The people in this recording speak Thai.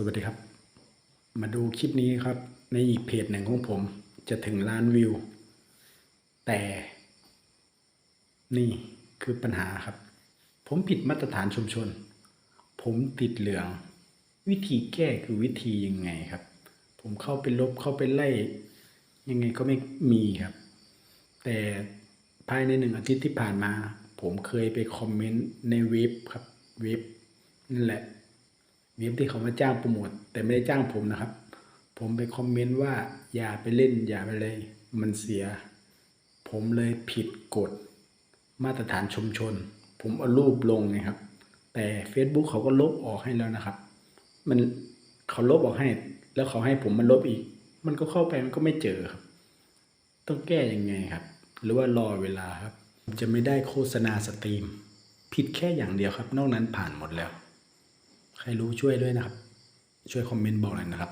สวัสดีครับ มาดูคลิปนี้ครับ ในอีกเพจหนึ่งของผม จะถึงล้านวิว แต่ นี่คือปัญหาครับ ผมผิดมาตรฐานชุมชน ผมติดเหลือง วิธีแก้คือวิธียังไงครับ ผมเข้าไปลบเข้าไปไล่ ยังไงก็ไม่มีครับ แต่ภายในหนึ่งอาทิตย์ที่ผ่านมา ผมเคยไปคอมเมนต์ในเว็บครับเว็บนั่นแหละ เว็บที่เขามาจ้างโปรโมทแต่ไม่ได้จ้างผมนะครับ ผมไปคอมเมนต์ว่าอย่าไปเล่นอย่าไปเลยมันเสีย ผมเลยผิดกฎมาตรฐานชุมชน ผมเอารูปลงไงครับ แต่ Facebook เขาก็ลบออกให้แล้วนะครับ มันเขาลบออกให้ แล้วเขาให้ผมมาลบอีก มันก็เข้าไปมันก็ไม่เจอครับ ต้องแก้ยังไงครับ หรือว่ารอเวลาครับ จะไม่ได้โฆษณาสตรีม ผิดแค่อย่างเดียวครับ นอกนั้นผ่านหมดแล้ว ใครรู้ช่วยด้วยนะครับ ช่วยคอมเมนต์บอกหน่อยนะครับ